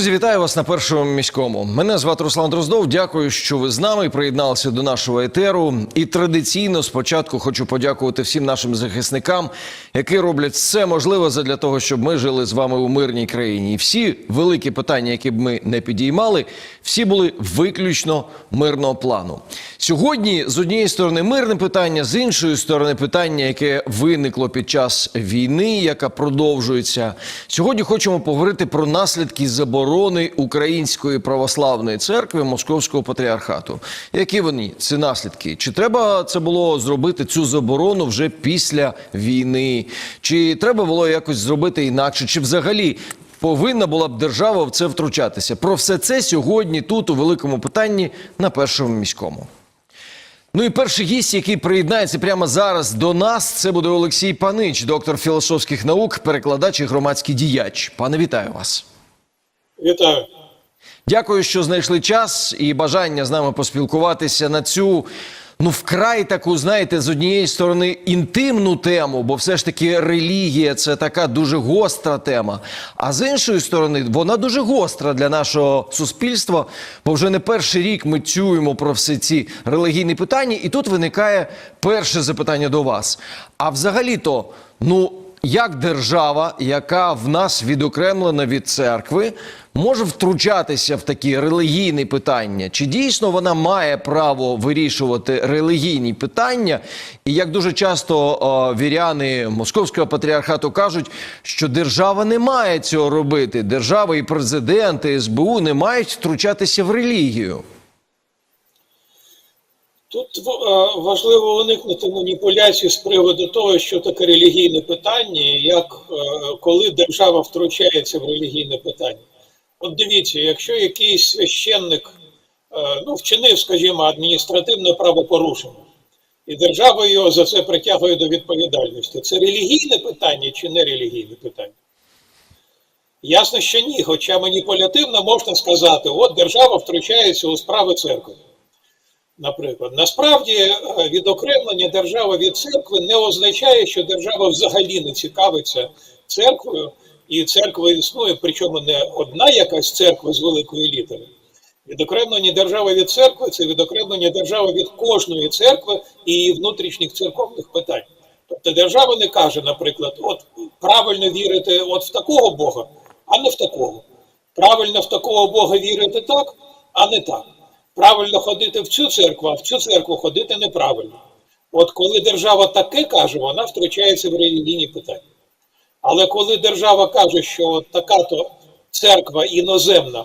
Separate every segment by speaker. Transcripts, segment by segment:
Speaker 1: Друзі, вітаю вас на першому міському. Мене звати Руслан Дроздов. Дякую, що ви з нами приєдналися до нашого етеру. І традиційно спочатку хочу подякувати всім нашим захисникам, які роблять все можливе для того, щоб ми жили з вами у мирній країні. І всі великі питання, які б ми не підіймали, всі були виключно мирного плану. Сьогодні з однієї сторони мирне питання, з іншої сторони питання, яке виникло під час війни, яка продовжується. Сьогодні хочемо поговорити про наслідки заборони Української православної церкви Московського патріархату. Які вони ці наслідки? Чи треба це було зробити цю заборону вже після війни? Чи треба було якось зробити інакше? Чи взагалі повинна була б держава в це втручатися? Про все це сьогодні тут у великому питанні на першому міському. Ну і перший гість, який приєднається прямо зараз до нас, це буде Олексій Панич, доктор філософських наук, перекладач і громадський діяч. Пане, вітаю вас.
Speaker 2: Вітаю.
Speaker 1: Дякую, що знайшли час і бажання з нами поспілкуватися на цю. Ну, вкрай таку, знаєте, з однієї сторони інтимну тему, бо все ж таки релігія це така дуже гостра тема. А з іншої сторони, вона дуже гостра для нашого суспільства, бо вже не перший рік ми чуємо про всі ці релігійні питання, і тут виникає перше запитання до вас. А взагалі-то, ну як держава, яка в нас відокремлена від церкви, може втручатися в такі релігійні питання? Чи дійсно вона має право вирішувати релігійні питання? І як дуже часто о, віряни московського патріархату кажуть, що держава не має цього робити, держава і президент, і СБУ не мають втручатися в релігію.
Speaker 2: Тут е, важливо уникнути маніпуляцій з приводу того, що таке релігійне питання, як е, коли держава втручається в релігійне питання. От дивіться, якщо якийсь священник е, ну, вчинив, скажімо, адміністративне правопорушення, і держава його за це притягує до відповідальності, це релігійне питання чи не релігійне питання? Ясно, що ні, хоча маніпулятивно можна сказати, от держава втручається у справи церкви. Наприклад, насправді е, відокремлення держави від церкви не означає, що держава взагалі не цікавиться церквою, і церква існує, причому не одна якась церква з великої літери. Відокремлення держави від церкви це відокремлення держави від кожної церкви і її внутрішніх церковних питань. Тобто держава не каже, наприклад, от правильно вірити от в такого Бога, а не в такого. Правильно в такого Бога вірити так, а не так правильно ходити в цю церкву, а в цю церкву ходити неправильно. От коли держава таке каже, вона втручається в релігійні питання. Але коли держава каже, що от така-то церква іноземна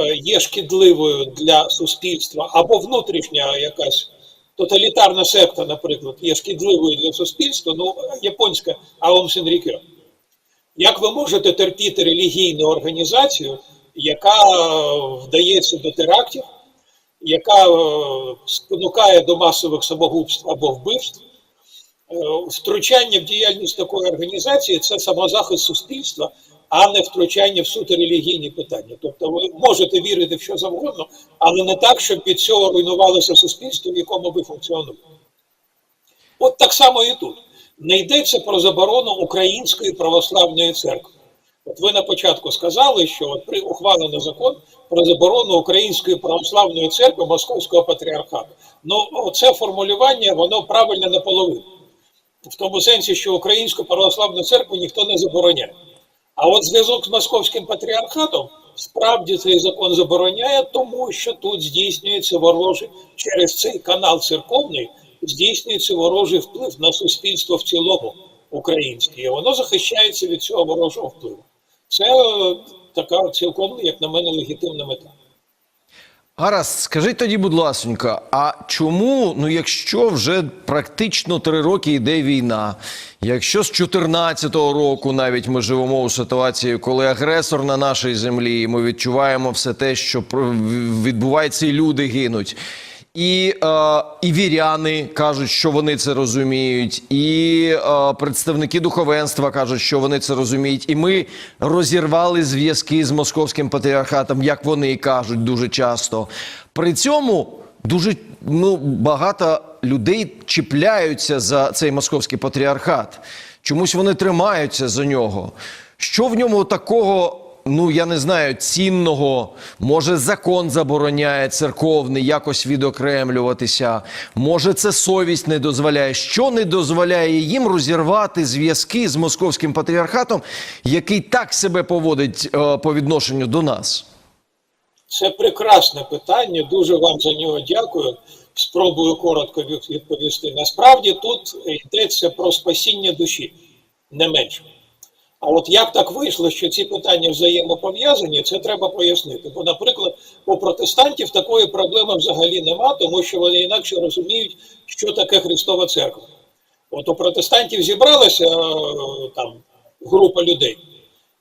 Speaker 2: е, є шкідливою для суспільства, або внутрішня якась тоталітарна секта, наприклад, є шкідливою для суспільства, ну, японська Аум Сенрікyo. Як ви можете терпіти релігійну організацію, яка е, вдається до терактів? Яка е, спонукає до масових самогубств або вбивств, е, втручання в діяльність такої організації це самозахист суспільства, а не втручання в суто релігійні питання. Тобто ви можете вірити в що завгодно, але не так, щоб від цього руйнувалося суспільство, в якому ви функціонуєте. От так само і тут. Не йдеться про заборону Української православної церкви. От ви на початку сказали, що от при ухвалено закон про заборону Української православної церкви Московського патріархату. Ну, це формулювання, воно правильне наполовину. В тому сенсі, що Українську православну церкву ніхто не забороняє. А от зв'язок з Московським патріархатом справді цей закон забороняє, тому що тут здійснюється ворожий через цей канал церковний, здійснюється ворожий вплив на суспільство в цілому українське. І воно захищається від цього ворожого впливу. Це е, така цілком, як на мене, легітимна мета.
Speaker 1: Гаразд, скажіть тоді, будь ласонька, а чому, ну якщо вже практично три роки йде війна, якщо з 2014 року навіть ми живемо у ситуації, коли агресор на нашій землі, ми відчуваємо все те, що відбувається, і люди гинуть. І, е, і віряни кажуть, що вони це розуміють, і е, представники духовенства кажуть, що вони це розуміють. І ми розірвали зв'язки з московським патріархатом, як вони і кажуть дуже часто. При цьому дуже ну, багато людей чіпляються за цей московський патріархат. Чомусь вони тримаються за нього. Що в ньому такого ну я не знаю, цінного, може закон забороняє церковний якось відокремлюватися, може це совість не дозволяє. Що не дозволяє їм розірвати зв'язки з московським патріархатом, який так себе поводить е, по відношенню до нас?
Speaker 2: Це прекрасне питання. Дуже вам за нього дякую. Спробую коротко відповісти. Насправді тут йдеться про спасіння душі, не менше. А от як так вийшло, що ці питання взаємопов'язані, це треба пояснити. Бо, наприклад, у протестантів такої проблеми взагалі нема, тому що вони інакше розуміють, що таке Христова церква. От у протестантів зібралася е, там група людей.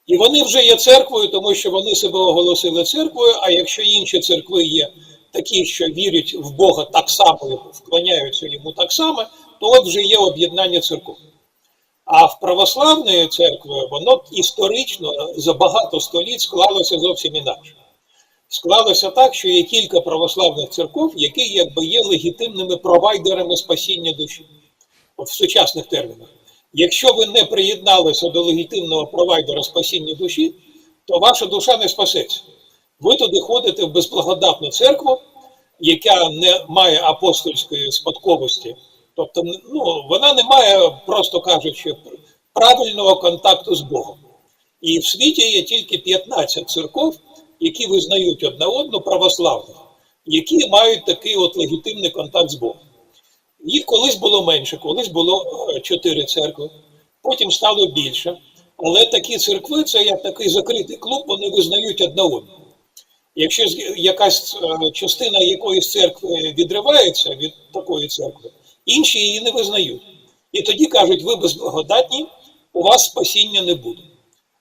Speaker 2: І вони вже є церквою, тому що вони себе оголосили церквою. А якщо інші церкви є такі, що вірять в Бога так само вклоняються йому так само, то от вже є об'єднання церков. А в православної церкви воно історично за багато століть склалося зовсім інакше. Склалося так, що є кілька православних церков, які якби є легітимними провайдерами спасіння душі. В сучасних термінах. Якщо ви не приєдналися до легітимного провайдера спасіння душі, то ваша душа не спасеться. Ви туди ходите в безблагодатну церкву, яка не має апостольської спадковості. Тобто, ну, вона не має, просто кажучи, правильного контакту з Богом. І в світі є тільки 15 церков, які визнають одна одну православних, які мають такий от легітимний контакт з Богом. Їх колись було менше, колись було е, чотири церкви, потім стало більше. Але такі церкви це як такий закритий клуб, вони визнають одна одну. Якщо якась е, частина якоїсь церкви відривається від такої церкви, інші її не визнають. І тоді кажуть, ви безблагодатні, у вас спасіння не буде.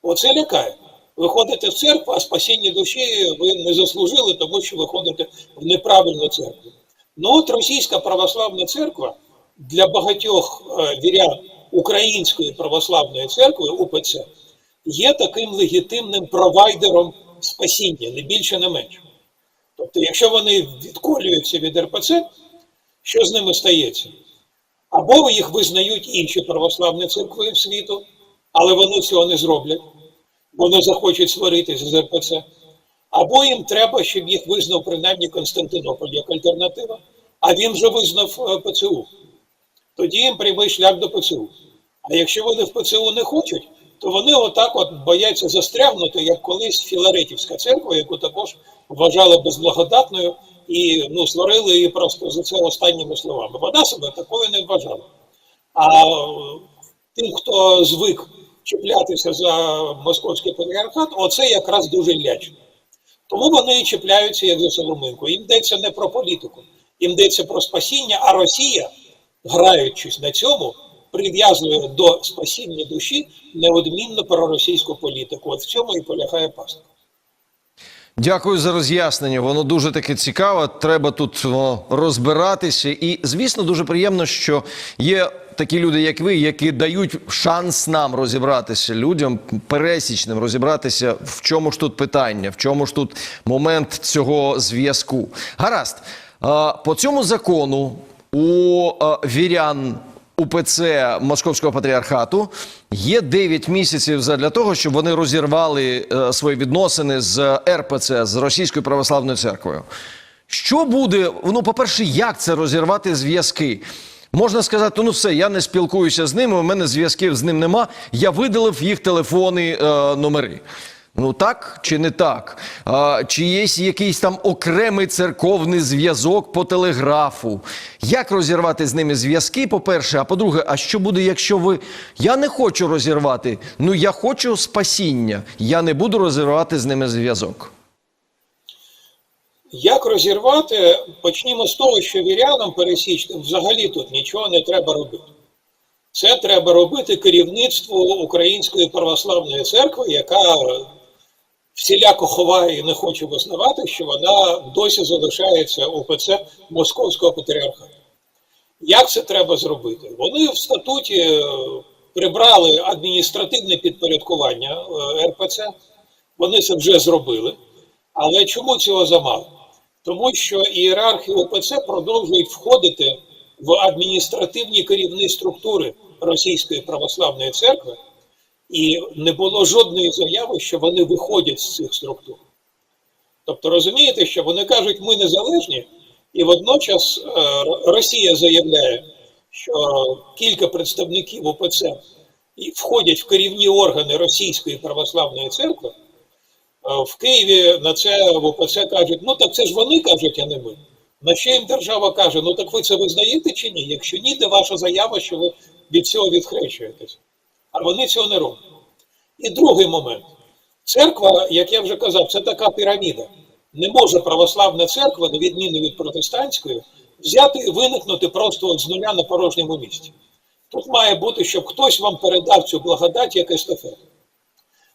Speaker 2: Оце лякає. Ви ходите в церкву, а спасіння душі ви не заслужили, тому що ви ходите в неправильну церкву. Ну от Російська православна церква для багатьох е, вірян Української православної церкви УПЦ є таким легітимним провайдером спасіння, не більше, не менше. Тобто, якщо вони відколюються від РПЦ, що з ними стається? Або їх визнають інші православні церкви світу, але вони цього не зроблять, бо не захочуть сваритися з РПЦ. Або їм треба, щоб їх визнав принаймні Константинополь як альтернатива, а він вже визнав е, ПЦУ. Тоді їм прямий шлях до ПЦУ. А якщо вони в ПЦУ не хочуть, то вони отак от бояться застрягнути, як колись Філаретівська церква, яку також вважали безблагодатною і ну, сварили її просто за це останніми словами. Вона себе такою не вважала. А тим, хто звик чіплятися за московський патріархат, оце якраз дуже лячно. Тому вони чіпляються як за соломинку. Їм йдеться не про політику, їм йдеться про спасіння, а Росія, граючись на цьому, прив'язує до спасіння душі неодмінно проросійську політику. От в цьому і полягає пастка.
Speaker 1: Дякую за роз'яснення. Воно дуже таке цікаве. Треба тут розбиратися. І звісно, дуже приємно, що є такі люди, як ви, які дають шанс нам розібратися людям пересічним, розібратися, в чому ж тут питання, в чому ж тут момент цього зв'язку. Гаразд, по цьому закону у вірян. УПЦ Московського патріархату є 9 місяців для того, щоб вони розірвали е, свої відносини з РПЦ, з Російською православною церквою. Що буде? Ну, по-перше, як це розірвати зв'язки? Можна сказати, ну все, я не спілкуюся з ними, у мене зв'язків з ним нема. Я видалив їх телефони, е, номери. Ну так чи не так? А, чи є якийсь там окремий церковний зв'язок по телеграфу? Як розірвати з ними зв'язки? По-перше, а по-друге, а що буде, якщо ви я не хочу розірвати? Ну я хочу спасіння. Я не буду розірвати з ними зв'язок.
Speaker 2: Як розірвати? Почнімо з того, що вірянам пересічним взагалі тут нічого не треба робити. Це треба робити керівництву Української православної церкви, яка всіляко ховає і не хоче визнавати, що вона досі залишається УПЦ Московського патріархату. Як це треба зробити? Вони в статуті е, прибрали адміністративне підпорядкування е, РПЦ, вони це вже зробили. Але чому цього замало? Тому що ієрархи ОПЦ продовжують входити в адміністративні керівні структури Російської православної церкви, І не було жодної заяви, що вони виходять з цих структур. Тобто розумієте, що вони кажуть, ми незалежні, і водночас е, Росія заявляє, що кілька представників УПЦ входять в керівні органи Російської православної церкви. Е, В Києві на це в УПЦ кажуть, ну так це ж вони кажуть, а не ми. На що їм держава каже, ну так ви це визнаєте чи ні? Якщо ні, де ваша заява, що ви від цього відхрещуєтесь. А вони цього не роблять. І другий момент. Церква, як я вже казав, це така піраміда. Не може православна церква, на відміну від протестантської, взяти і виникнути просто з нуля на порожньому місці. Тут має бути, щоб хтось вам передав цю благодать як естафету.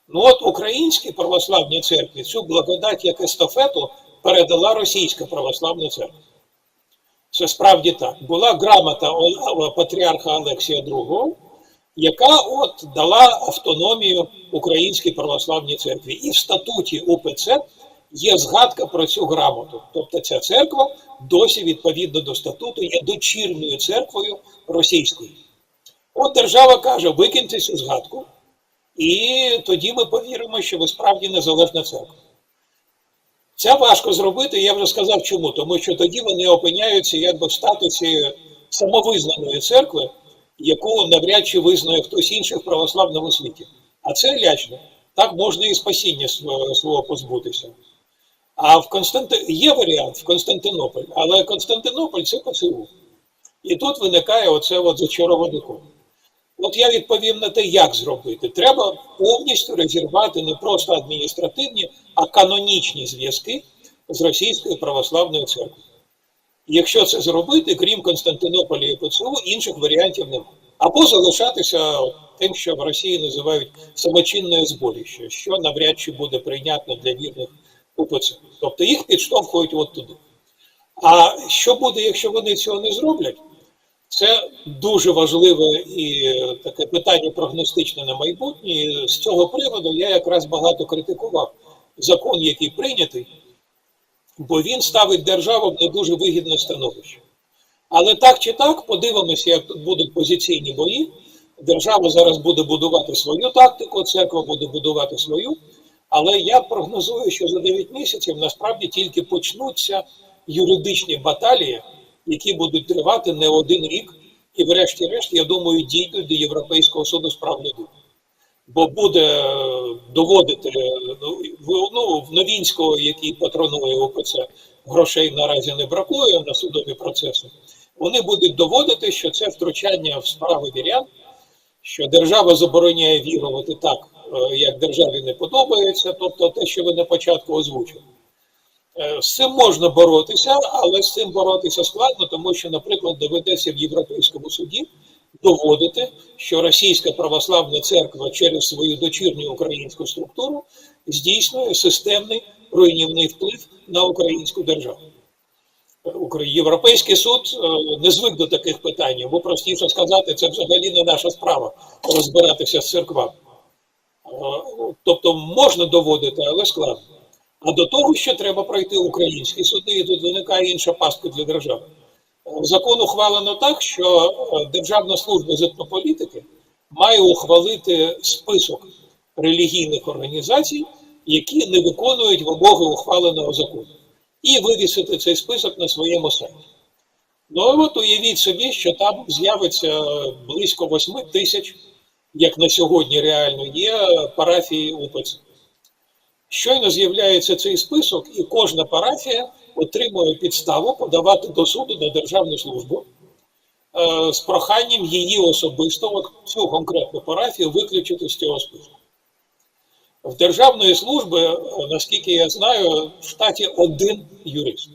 Speaker 2: Ну от українській православній церкві цю благодать як естафету передала російська православна церква. Це справді так. Була грамота патріарха Олексія II, яка от дала автономію Українській православній церкві. І в статуті УПЦ є згадка про цю грамоту. Тобто ця церква досі відповідно до статуту є дочірньою церквою російською. От держава каже, викиньте цю згадку, і тоді ми повіримо, що ви справді незалежна церква. Це важко зробити, я вже сказав чому, тому що тоді вони опиняються якби в статусі самовизнаної церкви, яку навряд чи визнає хтось інший в православному світі. А це лячно. Так можна і спасіння свого позбутися. А в Константи... є варіант в Константинополь, але Константинополь це ПЦУ. І тут виникає оце от зачароване коло. От я відповім на те, як зробити. Треба повністю розірвати не просто адміністративні, а канонічні зв'язки з Російською православною церквою. Якщо це зробити, крім Константинополя і ПЦУ, інших варіантів немає. Або залишатися тим, що в Росії називають самочинне зборище, що навряд чи буде прийнятно для вірних УПЦ. Тобто їх підштовхують от туди. А що буде, якщо вони цього не зроблять? Це дуже важливе і таке питання прогностичне на майбутнє. І з цього приводу я якраз багато критикував закон, який прийнятий, бо він ставить державу в не дуже вигідне становище. Але так чи так, подивимося, як тут будуть позиційні бої. Держава зараз буде будувати свою тактику, церква буде будувати свою. Але я прогнозую, що за 9 місяців насправді тільки почнуться юридичні баталії, які будуть тривати не один рік, і, врешті-решт, я думаю, дійдуть до Європейського суду з прав людини. Бо буде е, доводити е, ну, ну, Новінського, який патронує ОПЦ, грошей наразі не бракує на судові процеси. Вони будуть доводити, що це втручання в справи вірян, що держава забороняє вірувати так, е, як державі не подобається, тобто те, що ви на початку озвучили. З цим можна боротися, але з цим боротися складно, тому що, наприклад, доведеться в Європейському суді доводити, що Російська православна церква через свою дочірню українську структуру здійснює системний руйнівний вплив на українську державу. Європейський суд е, не звик до таких питань, бо простіше сказати, це взагалі не наша справа розбиратися з церквами. Е, Тобто можна доводити, але складно. А до того, що треба пройти українські суди, і тут виникає інша пастка для держави. Закон ухвалено так, що е, Державна служба з етнополітики має ухвалити список релігійних організацій, які не виконують вимоги ухваленого закону, і вивісити цей список на своєму сайті. Ну от уявіть собі, що там з'явиться близько 8 тисяч, як на сьогодні реально є, парафії УПЦ. Щойно з'являється цей список, і кожна парафія отримує підставу подавати до суду на державну службу е, з проханням її особисто, цю конкретну парафію, виключити з цього списку. В державної служби, е, наскільки я знаю, в штаті один юрист.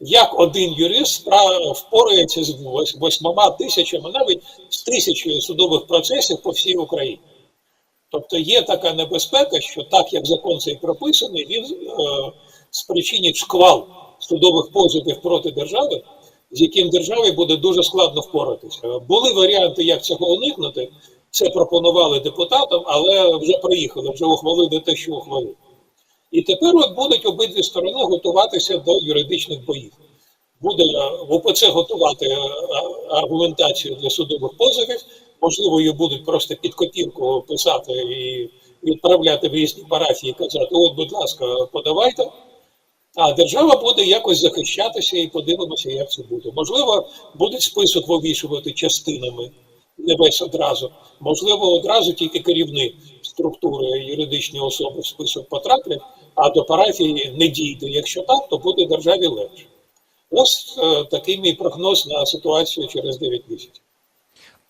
Speaker 2: Як один юрист впорається з вось- восьмома тисячами, навіть з тисячою судових процесів по всій Україні? Тобто є така небезпека, що так як закон цей прописаний, він е, спричинить шквал судових позовів проти держави, з яким державі буде дуже складно впоратися. Були варіанти, як цього уникнути. Це пропонували депутатам, але вже приїхали, вже ухвалили те, що ухвалили. І тепер от будуть обидві сторони готуватися до юридичних боїв. Буде е, в ОПЦ готувати е, аргументацію для судових позовів, можливо, її будуть просто під копірку писати і відправляти в різні парафії і казати: от, будь ласка, подавайте. А держава буде якось захищатися і подивимося, як це буде. Можливо, буде список вивішувати частинами, не весь одразу. Можливо, одразу тільки керівні структури юридичні особи в список потраплять, а до парафії не дійде. Якщо так, то буде державі легше. Ось е, такий мій прогноз на ситуацію через 9 місяців.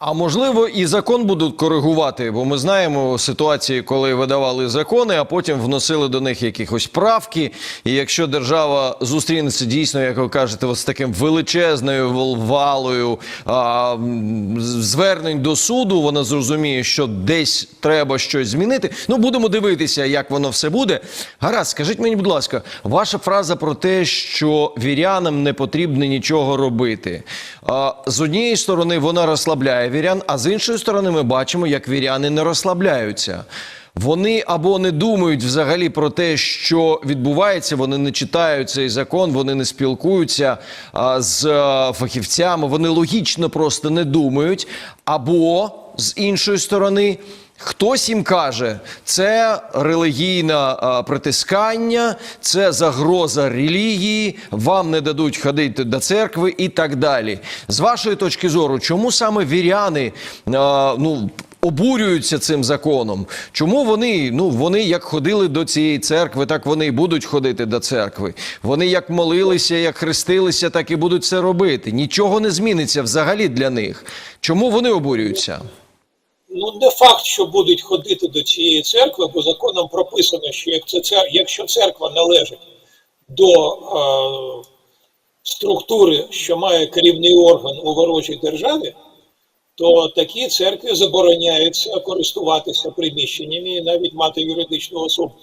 Speaker 1: А можливо, і закон будуть коригувати, бо ми знаємо ситуації, коли видавали закони, а потім вносили до них якихось правки. І якщо держава зустрінеться дійсно, як ви кажете, з таким величезною валою а, звернень до суду, вона зрозуміє, що десь треба щось змінити. Ну будемо дивитися, як воно все буде. Гаразд, скажіть мені, будь ласка, ваша фраза про те, що вірянам не потрібно нічого робити. А, з однієї сторони, вона розслабляє вірян, а з іншої сторони, ми бачимо, як віряни не розслабляються. Вони або не думають взагалі про те, що відбувається, вони не читають цей закон, вони не спілкуються а, з а, фахівцями, вони логічно просто не думають. Або з іншої сторони, Хтось їм каже, це релігійне притискання, це загроза релігії, вам не дадуть ходити до церкви і так далі. З вашої точки зору, чому саме віряни ну, обурюються цим законом? Чому вони, ну, вони як ходили до цієї церкви, так вони і будуть ходити до церкви. Вони як молилися, як хрестилися, так і будуть це робити. Нічого не зміниться взагалі для них. Чому вони обурюються?
Speaker 2: Ну, не факт, що будуть ходити до цієї церкви, бо законом прописано, що якщо церква належить до е, структури, що має керівний орган у ворожій державі, то такій церкві забороняється користуватися приміщеннями і навіть мати юридичну особу.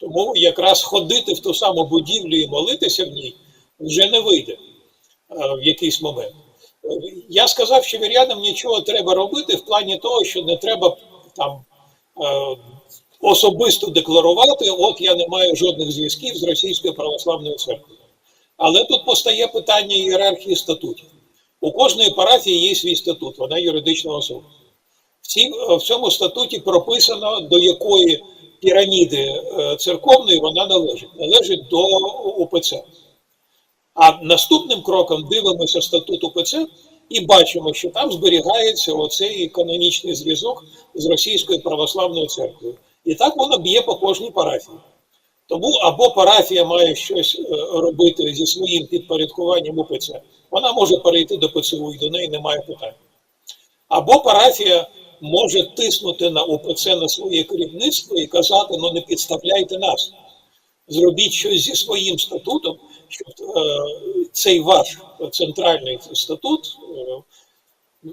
Speaker 2: Тому якраз ходити в ту саму будівлю і молитися в ній вже не вийде е, в якийсь момент. Е, Я сказав, що вірянам нічого треба робити в плані того, що не треба там е, особисто декларувати, от я не маю жодних зв'язків з Російською православною церквою. Але тут постає питання ієрархії статутів. У кожної парафії є свій статут, вона юридична особа. В, цій, в цьому статуті прописано, до якої піраміди е, церковної вона належить. Належить до УПЦ. А наступним кроком дивимося статут УПЦ і бачимо, що там зберігається оцей канонічний зв'язок з Російською православною церквою. І так воно б'є по кожній парафії. Тому або парафія має щось е, робити зі своїм підпорядкуванням УПЦ, вона може перейти до ПЦУ і до неї немає питань. Або парафія може тиснути на УПЦ на своє керівництво і казати: ну не підставляйте нас, зробіть щось зі своїм статутом, щоб е, цей ваш центральний статут е,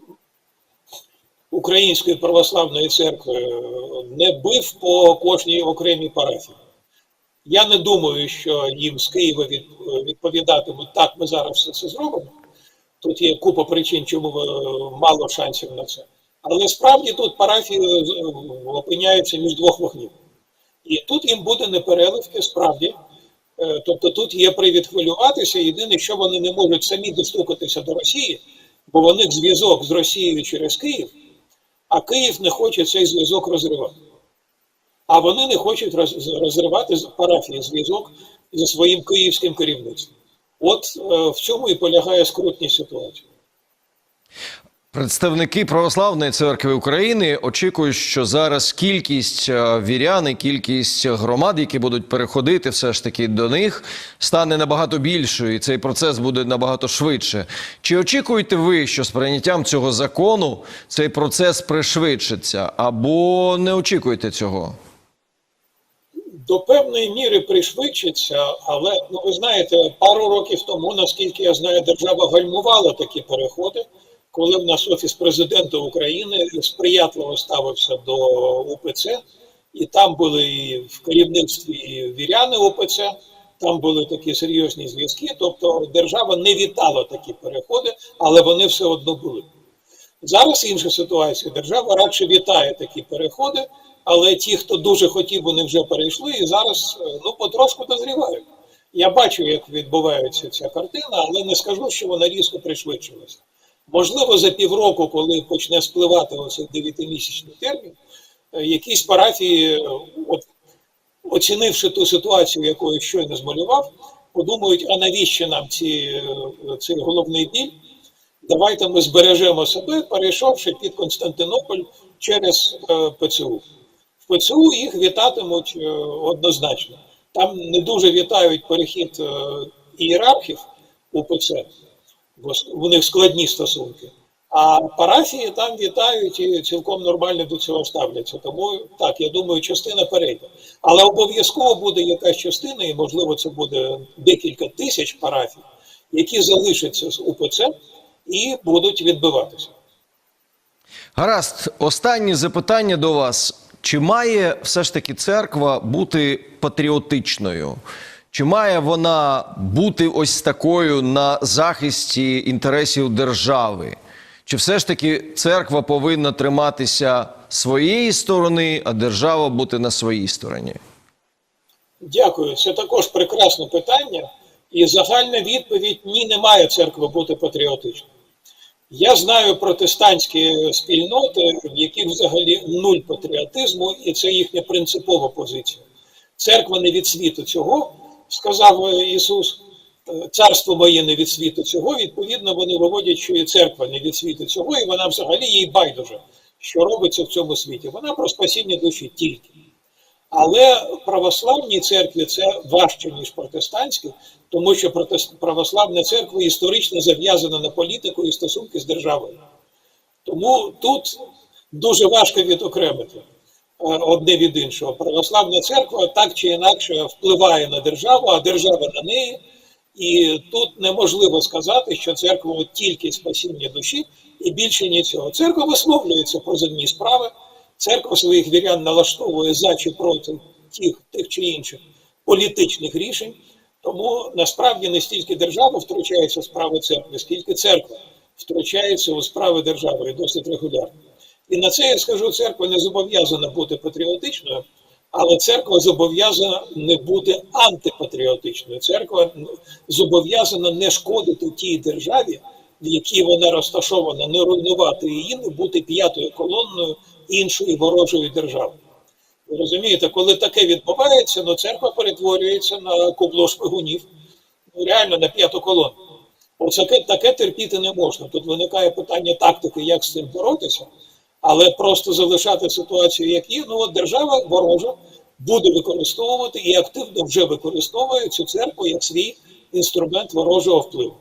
Speaker 2: Української православної церкви е, не бив по кожній окремій парафії. Я не думаю, що їм з Києва відповідатимуть так, ми зараз все це зробимо. Тут є купа причин, чому мало шансів на це. Але справді тут парафії опиняються між двох вогнів. І тут їм буде непереливки, справді. Е, Тобто тут є привід хвилюватися. Єдине, що вони не можуть самі достукатися до Росії, бо в них зв'язок з Росією через Київ, а Київ не хоче цей зв'язок розривати. А вони не хочуть роз- розривати парафії зв'язок зі своїм київським керівництвом. От е, в цьому і полягає скрутність ситуації.
Speaker 1: Представники православної церкви України очікують, що зараз кількість е, вірян і кількість громад, які будуть переходити все ж таки до них, стане набагато більшою, і цей процес буде набагато швидше. Чи очікуєте ви, що з прийняттям цього закону цей процес пришвидшиться, або не очікуєте цього?
Speaker 2: До певної міри пришвидшиться, але ну ви знаєте, пару років тому, наскільки я знаю, держава гальмувала такі переходи, коли в нас офіс президента України сприятливо ставився до УПЦ, і там були і в керівництві і віряни УПЦ, там були такі серйозні зв'язки. Тобто держава не вітала такі переходи, але вони все одно були. Зараз інша ситуація. Держава радше вітає такі переходи, але ті, хто дуже хотів, вони вже перейшли і зараз е, ну потрошку дозрівають. Я бачу, як відбувається ця картина, але не скажу, що вона різко пришвидшилася. Можливо, за півроку, коли почне спливати оцей дев'ятимісячний термін, е, якісь парафії, е, от, оцінивши ту ситуацію, яку я щойно змалював, подумають, а навіщо нам ці, е, цей головний біль? Давайте ми збережемо себе, перейшовши під Константинополь через ПЦУ. В ПЦУ їх вітатимуть однозначно. Там не дуже вітають перехід ієрархів УПЦ, бо с- у них складні стосунки. А парафії там вітають і цілком нормально до цього ставляться. Тому так, я думаю, частина перейде. Але обов'язково буде якась частина, і можливо це буде декілька тисяч парафій, які залишаться з УПЦ і будуть відбиватися.
Speaker 1: Гаразд, останнє запитання до вас. Чи має все ж таки церква бути патріотичною? Чи має вона бути ось такою на захисті інтересів держави? Чи все ж таки церква повинна триматися своєї сторони, а держава бути на своїй стороні?
Speaker 2: Дякую. Це також прекрасне питання. І загальна відповідь ні, не має церкви бути патріотичною. Я знаю протестантські спільноти, в яких взагалі нуль патріотизму, і це їхня принципова позиція. Церква не від світу цього, сказав е, Ісус. Е, Царство моє не від світу цього. Відповідно, вони виводять, що і церква не від світу цього, і вона взагалі їй байдуже, що робиться в цьому світі. Вона про спасіння душі тільки. Але православній церкві це важче, ніж протестантській, тому що православна церква історично зав'язана на політику і стосунки з державою. Тому тут дуже важко відокремити одне від іншого. Православна церква так чи інакше впливає на державу, а держава на неї. І тут неможливо сказати, що церква тільки спасіння душі і більше нічого. Церква висловлюється про земні справи, церква своїх вірян налаштовує за чи проти тих, тих чи інших політичних рішень. Тому насправді не стільки держава втручається в справи церкви, скільки церква втручається у справи держави досить регулярно. І на це я скажу, церква не зобов'язана бути патріотичною, але церква зобов'язана не бути антипатріотичною. Церква зобов'язана не шкодити тій державі, в якій вона розташована, не руйнувати її, не бути п'ятою колонною іншої ворожої держави. Ви розумієте, коли таке відбувається, ну церква перетворюється на кубло шпигунів, ну реально на п'яту колону. Оце таке терпіти не можна. Тут виникає питання тактики, як з цим боротися, але просто залишати ситуацію, як є. Ну от держава ворожа буде використовувати і активно вже використовує цю церкву як свій інструмент ворожого впливу.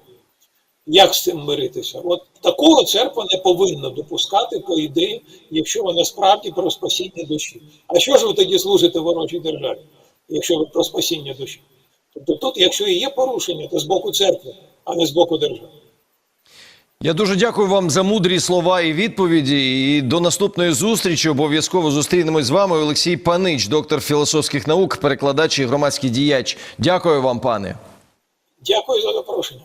Speaker 2: Як з цим миритися? От такого церква не повинна допускати, по ідеї, якщо вона справді про спасіння душі. А що ж ви тоді служите ворожій державі, якщо ви про спасіння душі? Тобто тут, якщо і є порушення, то з боку церкви, а не з боку держави.
Speaker 1: Я дуже дякую вам за мудрі слова і відповіді. І до наступної зустрічі обов'язково зустрінемось з вами. Олексій Панич, доктор філософських наук, перекладач і громадський діяч. Дякую вам, пане.
Speaker 2: Дякую за запрошення.